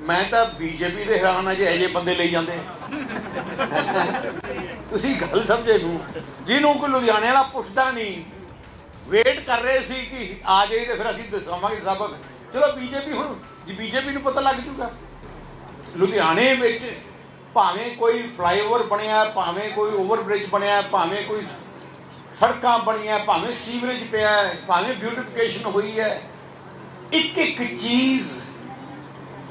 ਮੈਂ ਤਾਂ ਬੀਜੇਪੀ ਦੇ ਹੈਰਾਨ ਆ ਜੇ ਇਹੋ ਜਿਹੇ ਬੰਦੇ ਲਈ ਜਾਂਦੇ। ਤੁਸੀਂ ਗੱਲ ਸਮਝੇ ਨੂੰ। ਜਿਹਨੂੰ ਕੋਈ ਲੁਧਿਆਣੇ ਵਾਲਾ ਪੁੱਛਦਾ ਨਹੀਂ। ਵੇਟ ਕਰ ਰਹੇ ਸੀ ਕਿ ਆ ਜਾਈ ਤੇ ਫਿਰ ਅਸੀਂ ਦਸਾਵਾਂਗੇ ਸਬਕ। ਚਲੋ ਬੀਜੇਪੀ ਹੁਣ, ਜੀ ਬੀਜੇਪੀ ਨੂੰ ਪਤਾ ਲੱਗ ਜੂਗਾ। ਲੁਧਿਆਣੇ ਵਿੱਚ ਭਾਵੇਂ ਕੋਈ ਫਲਾਈਓਵਰ ਬਣਿਆ, ਭਾਵੇਂ ਕੋਈ ਓਵਰਬ੍ਰਿਜ ਬਣਿਆ, ਭਾਵੇਂ ਕੋਈ ਸੜਕਾਂ ਬਣੀਆਂ, ਭਾਵੇਂ ਸੀਵਰੇਜ ਪਿਆ ਭਾਵੇਂ ਬਿਊਟੀਫਿਕੇਸ਼ਨ ਹੋਈ ਹੈ। ਇੱਕ ਇੱਕ ਚੀਜ਼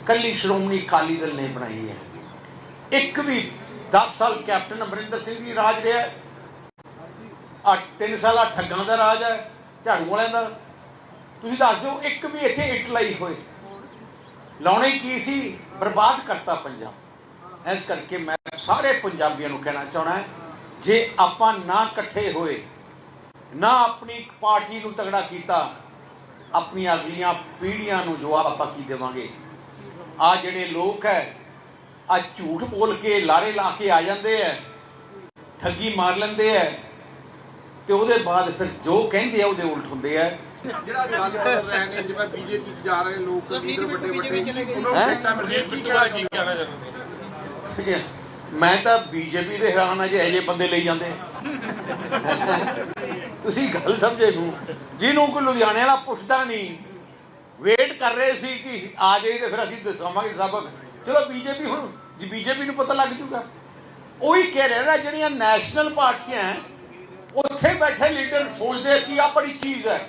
ਕੱਲੀ ਸ਼੍ਰੋਮਣੀ ਅਕਾਲੀ ਦਲ ਨੇ ਬਣਾਈ ਹੈ। ਇੱਕ ਵੀ 10 ਸਾਲ ਕੈਪਟਨ ਅਮਰਿੰਦਰ ਸਿੰਘ ਜੀ ਰਾਜ ਰਿਹਾ ਆ 3 ਸਾਲਾ ਠੱਗਾਂ ਦਾ ਰਾਜ ਹੈ, ਝਾੜੂ ਵਾਲਿਆਂ ਦਾ। ਤੁਸੀਂ ਦੱਸ ਦਿਓ, ਇੱਕ ਵੀ ਇੱਥੇ ਇੱਟ ਲਾਈ ਹੋਏ। ਲਾਉਣੇ ਕੀ ਸੀ? ਬਰਬਾਦ ਕਰਤਾ ਪੰਜਾਬ। ਇਸ ਕਰਕੇ ਮੈਂ ਸਾਰੇ ਪੰਜਾਬੀਆਂ ਨੂੰ ਕਹਿਣਾ ਚਾਹਣਾ ਹੈ, ਜੇ ਆਪਾਂ ਨਾ ਇਕੱਠੇ ਹੋਏ, ਨਾ ਆਪਣੀ ਪਾਰਟੀ ਨੂੰ ਤਗੜਾ ਕੀਤਾ, ਆਪਣੀਆਂ ਅਗਲੀਆਂ ਪੀੜ੍ਹੀਆਂ ਨੂੰ ਜਵਾਬ ਆਪਾਂ ਕੀ ਦੇਵਾਂਗੇ? ਆ ਜਿਹੜੇ ਲੋਕ ਹੈ ਆ ਝੂਠ ਬੋਲ ਕੇ ਲਾਰੇ ਲਾ ਕੇ ਆ ਜਾਂਦੇ ਐ ਠੱਗੀ ਮਾਰ ਲੈਂਦੇ ਐ ਤੇ ਉਹਦੇ ਬਾਅਦ ਫਿਰ ਜੋ ਕਹਿੰਦੇ ਆ ਉਹਦੇ ਉਲਟ ਹੁੰਦੇ ਐ ਜਿਹੜਾ ਗੱਲ ਕਰ ਰਹੇ ਨੇ ਜਿਵੇਂ ਬੀਜੇਪੀ ਚ ਜਾ ਰਹੇ ਲੋਕ ਲੀਡਰ ਵੱਡੇ ਵੱਡੇ ਉਹਨਾਂ ਹੈਂ? ਨੂੰ ਟਿਕਟਾਂ ਮਿਲਦੀਆਂ ਕੀ ਕਹਿਣਾ ਕੀ ਕਹਿਣਾ ਚਾਹੁੰਦੇ ਮੈਂ ਤਾਂ ਬੀਜੇਪੀ ਦੇ ਹੈਰਾਨ ਆ ਜੇ ਇਹੋ ਜਿਹੇ ਬੰਦੇ ਲਈ ਜਾਂਦੇ। ਤੁਸੀਂ ਗੱਲ ਸਮਝੇ ਨੂੰ। ਜਿਹਨੂੰ ਕੋਈ ਲੁਧਿਆਣੇ ਵਾਲਾ ਪੁੱਛਦਾ ਨਹੀਂ ਵੇਟ ਕਰ ਰਹੇ ਸੀ ਕਿ ਆ ਜਾਈ ਤੇ ਫਿਰ ਅਸੀਂ ਦਸਾਵਾਂਗੇ ਸਬਕ ਚਲੋ ਬੀਜੇਪੀ ਹੁਣ, ਜੀ ਬੀਜੇਪੀ ਨੂੰ ਪਤਾ ਲੱਗ ਜੂਗਾ। ਉਹੀ ਕਹਿ ਰਿਹਾ ਨਾ, ਜਿਹੜੀਆਂ ਨੈਸ਼ਨਲ ਪਾਰਟੀਆਂ ਉੱਥੇ ਬੈਠੇ ਲੀਡਰ ਸੋਚਦੇ ਕਿ ਆ ਬੜੀ ਚੀਜ਼ ਹੈ।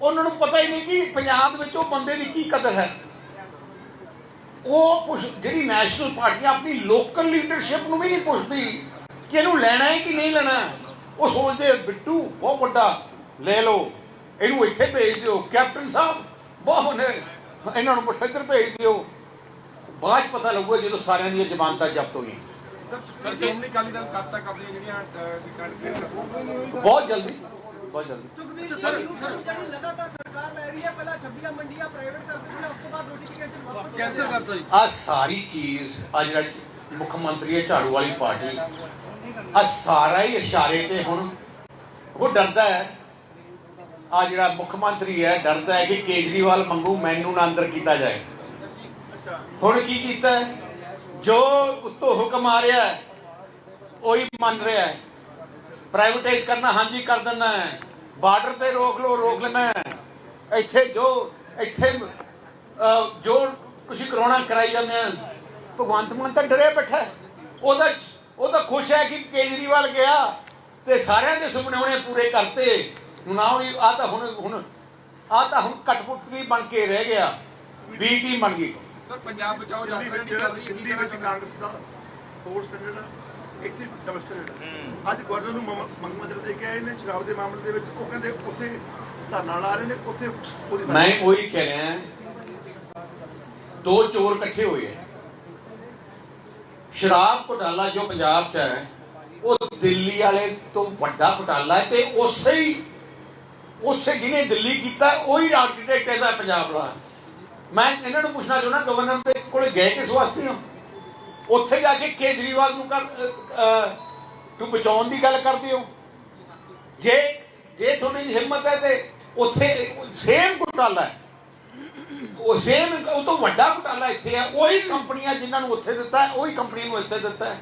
ਉਹਨਾਂ ਨੂੰ ਪਤਾ ਹੀ ਨਹੀਂ ਕਿ ਪੰਜਾਬ ਵਿੱਚ ਉਹ ਬੰਦੇ ਦੀ ਕੀ ਕਦਰ ਹੈ। ਉਹ ਪੁੱਛ ਜਿਹੜੀ ਨੈਸ਼ਨਲ ਪਾਰਟੀ ਆਪਣੀ ਲੋਕਲ ਲੀਡਰਸ਼ਿਪ ਨੂੰ ਵੀ ਨਹੀਂ ਪੁੱਛਦੀ ਕਿ ਇਹਨੂੰ ਲੈਣਾ ਹੈ ਕਿ ਨਹੀਂ ਲੈਣਾ ਉਹ ਸੋਚਦੇ ਬਿੱਟੂ ਬਹੁਤ ਵੱਡਾ, ਲੈ ਲਓ, ਇਹਨੂੰ ਇੱਥੇ ਭੇਜ ਦਿਓ। ਕੈਪਟਨ ਸਾਹਿਬ ਬਹੁਤ ਨੇ। ਇਹਨਾਂ ਨੂੰ ਪੁੱਛ ਇੱਧਰ ਭੇਜ ਦਿਓ। ਬਾਅਦ ਪਤਾ ਲੱਗੂਗਾ ਜਦੋਂ ਸਾਰਿਆਂ ਦੀਆਂ ਜ਼ਮਾਨਤਾਂ ਜ਼ਬਤ ਹੋਈਆਂ। ਸਰ ਬਹੁਤ ਜਲਦੀ ਬਹੁਤ ਜਲਦੀ। ਨੂੰ ਜਿਹੜੀ ਲਗਾਤਾਰ ਸਰਕਾਰ ਲੈ ਰਹੀ ਹੈ। ਪਹਿਲਾਂ 26 ਮੰਡੀਆਂ ਪ੍ਰਾਈਵੇਟ ਕਰ ਦਿੱਤੀਆਂ ਉਸ ਤੋਂ ਬਾਅਦ ਨੋਟੀਫਿਕੇਸ਼ਨ ਵਾਪਸ ਕੈਂਸਲ ਕਰਤਾ ਜੀ। ਆ ਸਾਰੀ ਚੀਜ਼ ਆ ਜਿਹੜਾ ਮੁੱਖ ਮੰਤਰੀ ਹੈ ਝਾੜੂ ਵਾਲੀ ਪਾਰਟੀ। ਆ ਸਾਰਾ ਹੀ ਇਸ਼ਾਰੇ ਤੇ ਹੁਣ ਉਹ ਡਰਦਾ ਹੈ। ਆ ਜਿਹੜਾ ਮੁੱਖ ਮੰਤਰੀ ਹੈ ਡਰਦਾ ਹੈ ਕਿ ਕੇਜਰੀਵਾਲ ਮੰਗੂ ਮੈਨੂੰ ਨਾ ਅੰਦਰ ਕੀਤਾ ਜਾਏ। ਹੁਣ ਕੀ ਕੀਤਾ ਜੋ ਉੱਤੋਂ ਹੁਕਮ ਆ ਰਿਹਾ ਹੈ, ਉਹੀ ਮੰਨ ਰਿਹਾ ਹੈ। ਪ੍ਰਾਈਵੇਟਾਈਜ਼ ਕਰਨਾ ਹਾਂਜੀ ਕਰ ਦੇਣਾ ਹੈ। ਬਾਰਡਰ ਤੇ ਰੋਕ ਲੋ ਰੋਕ ਲੈਣਾ ਹੈ। ਇੱਥੇ ਜੋ ਇੱਥੇ ਜੋ ਕੁਛ ਕਰਾਉਣਾ ਕਰਾਈ ਜਾਂਦੇ ਆ ਭਗਵੰਤ ਮਾਨ ਤਾਂ ਡਰੇ ਬੈਠਾ ਉਹਦਾ ਉਹ ਤਾਂ ਖੁਸ਼ ਹੈ ਕਿ ਕੇਜਰੀਵਾਲ ਗਿਆ ਤੇ ਸਾਰਿਆਂ ਦੇ ਸੁਪਨੇ ਉਹਨੇ ਪੂਰੇ ਕਰਤੇ। ਹੁਣ ਆ ਵੀ ਆ ਤਾਂ ਹੁਣ ਹੁਣ ਆ ਤਾਂ ਹੁਣ ਕਟਪੁਤਲੀ ਬਣ ਕੇ ਰਹਿ ਗਿਆ। ਬੀ ਟੀਮ ਬਣ ਗਈ। ਸਰ ਪੰਜਾਬ ਬਚਾਓ ਯਾਤਰਾ ਵਿੱਚ ਨਹੀਂ ਚੱਲ ਰਹੀ ਹੈ? ਦਿੱਲੀ ਵਿੱਚ ਕਾਂਗਰਸ ਦਾ ਫੋਰ ਸਟੈਂਡਰਡ ਆ ਇੱਥੇ ਡਬਲ ਸਟੈਂਡਰਡ ਅੱਜ ਗਵਰਨਰ ਨੂੰ ਮੰਗ- ਮੰਦਰ ਦੇ ਕੇ ਆਏ ਨੇ ਸ਼ਰਾਬ ਦੇ ਮਾਮਲੇ ਦੇ ਵਿੱਚ। ਉਹ ਕਹਿੰਦੇ ਉੱਥੇ ਧਰਨਾ ਲਾ ਰਹੇ ਨੇ ਉੱਥੇ ਮੈਂ ਉਹੀ ਕਹਿ ਰਿਹਾ ਦੋ ਚੋਰ ਇਕੱਠੇ ਹੋਏ ਹੈ। ਸ਼ਰਾਬ ਘੁਟਾਲਾ ਜੋ ਪੰਜਾਬ 'ਚ ਹੈ ਉਹ ਦਿੱਲੀ ਵਾਲੇ ਤੋਂ ਵੱਡਾ ਘੁਟਾਲਾ ਹੈ ਤੇ ਉਸੇ ਹੀ ਉਸੇ ਜਿਹਨੇ ਦਿੱਲੀ ਕੀਤਾ ਉਹੀ ਆਰਕੀਟੈਕਟ ਇਹਦਾ ਪੰਜਾਬ ਦਾ ਮੈਂ ਇਹਨਾਂ ਨੂੰ ਪੁੱਛਣਾ ਚਾਹੁੰਦਾ ਗਵਰਨਰ ਦੇ ਕੋਲ ਗਏ ਕਿਸ ਵਾਸਤੇ ਹੋ? ਉੱਥੇ ਜਾ ਕੇ ਕੇਜਰੀਵਾਲ ਨੂੰ ਕਰ ਅਹ, ਬਚਾਉਣ ਦੀ ਗੱਲ ਕਰਦੇ ਹੋ। ਜੇ ਜੇ ਤੁਹਾਡੀ ਦੀ ਹਿੰਮਤ ਹੈ ਤੇ ਉੱਥੇ ਸੇਮ ਘੁਟਾਲਾ ਹੈ। ਉਹ ਸੇਮ ਉਹ ਤੋਂ ਵੱਡਾ ਘੁਟਾਲਾ ਇੱਥੇ ਹੈ। ਉਹੀ ਕੰਪਨੀਆਂ ਜਿਨ੍ਹਾਂ ਨੂੰ ਉੱਥੇ ਦਿੱਤਾ ਉਹੀ ਕੰਪਨੀ ਨੂੰ ਇੱਥੇ ਦਿੱਤਾ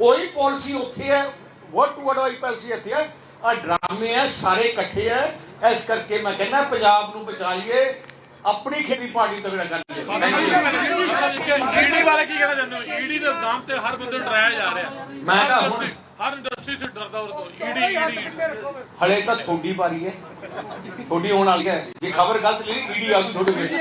ਉਹੀ ਪਾਲਿਸੀ ਉੱਥੇ ਹੈ word to word Y policy ਇੱਥੇ ਹੈ। ਆ ਡਰਾਮੇ ਹੈ ਸਾਰੇ ਇਕੱਠੇ ਹੈ ਇਸ ਕਰਕੇ ਮੈਂ ਕਹਿੰਦਾ ਪੰਜਾਬ ਨੂੰ ਬਚਾ ਲਈਏ ਆਪਣੀ ਖੇਤੀ ਪਾਰਟੀ ਤਗੜਾ ਕਰ ਈਡੀ ਬਾਰੇ ਕੀ ਕਹਿਣਾ ਚਾਹੁੰਦੇ ਹੋ ਈਡੀ ਦੇ ਨਾਮ ਤੇ ਹਰ ਬੰਦੇ ਡਰਾਇਆ ਜਾ ਰਿਹਾ। ਮੈਂ ਤਾਂ ਹੁਣ ਹਰ ਇੰਡਸਟਰੀ ਸੇ ਡਰਦਾ ਉਹ ਤੋਂ। ਈਡੀ ਈਡੀ ਹਲੇ ਤਾਂ ਥੋੜੀ ਵਾਰੀ ਹੈ। ਥੋੜੀ ਹੋਣ ਵਾਲੀ ਹੈ। ਜੇ ਖਬਰ ਗਲਤ ਲਈ ਈਡੀ ਆ ਤੁਹਾਡੇ ਵਿੱਚ